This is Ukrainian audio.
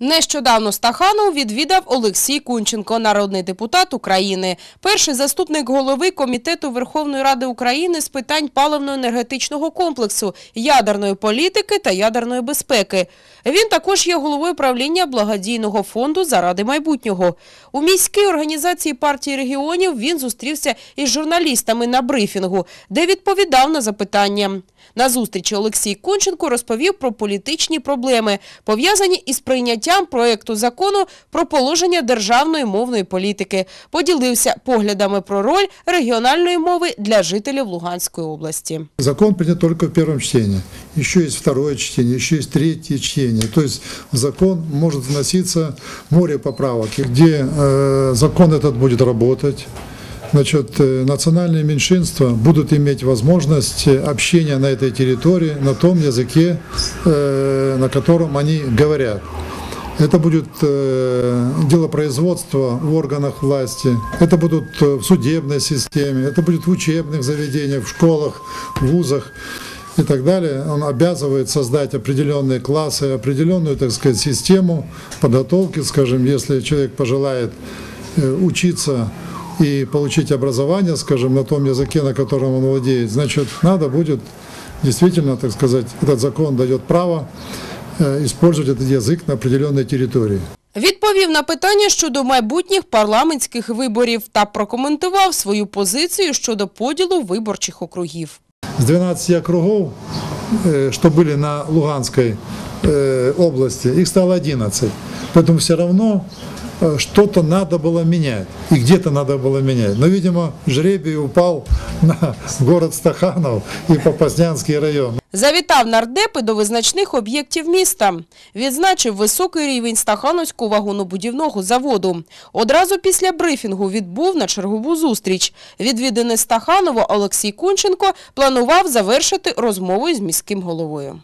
Нещодавно Стаханов відвідав Олексій Кунченко, народний депутат України, перший заступник голови Комітету Верховної Ради України з питань паливно-енергетичного комплексу, ядерної політики та ядерної безпеки. Він також є головою правління благодійного фонду заради майбутнього. У міській організації партії регіонів він зустрівся із журналістами на брифінгу, де відповідав на запитання. На зустрічі Олексій Кунченко розповів про політичні проблеми, пов'язані із прийняттям проекту закону про положення державної мовної політики. Поділився поглядами про роль регіональної мови для жителів Луганської області. Закон принят только в первом чтении. Еще есть второе чтение, еще есть третье чтение. То есть в закон может вноситься море поправок. И где э, закон этот будет работать, значит, э, национальные меньшинства будут иметь возможность э, общения на этой территории на том языке, э, на котором они говорят. Это будет э, делопроизводство в органах власти, это будут э, в судебной системе, это будет в учебных заведениях, в школах, в вузах и так далее. Он обязывает создать определенные классы, определенную, так сказать, систему подготовки, скажем, если человек пожелает э, учиться и получить образование, скажем, на том языке, на котором он владеет, значит, надо будет действительно, так сказать, этот закон дает право использовать этот язык на определенной территории. Відповів на питання щодо майбутніх парламентських виборів та прокоментував свою позицію щодо поділу виборчих округів. С 12 округов, э, что были на Луганской э, области, их стало 11. Поэтому все равно э, что-то надо было менять. И где-то надо было менять. Но, видимо, жребий упал на город Стаханов і Попаснянський район. Завітав нардепи до визначних об'єктів міста. Відзначив високий рівень Стахановського вагонобудівного заводу. Одразу після брифінгу відбув на чергову зустріч. Відвіданий Стаханова Олексій Кунченко планував завершити розмову з міським головою.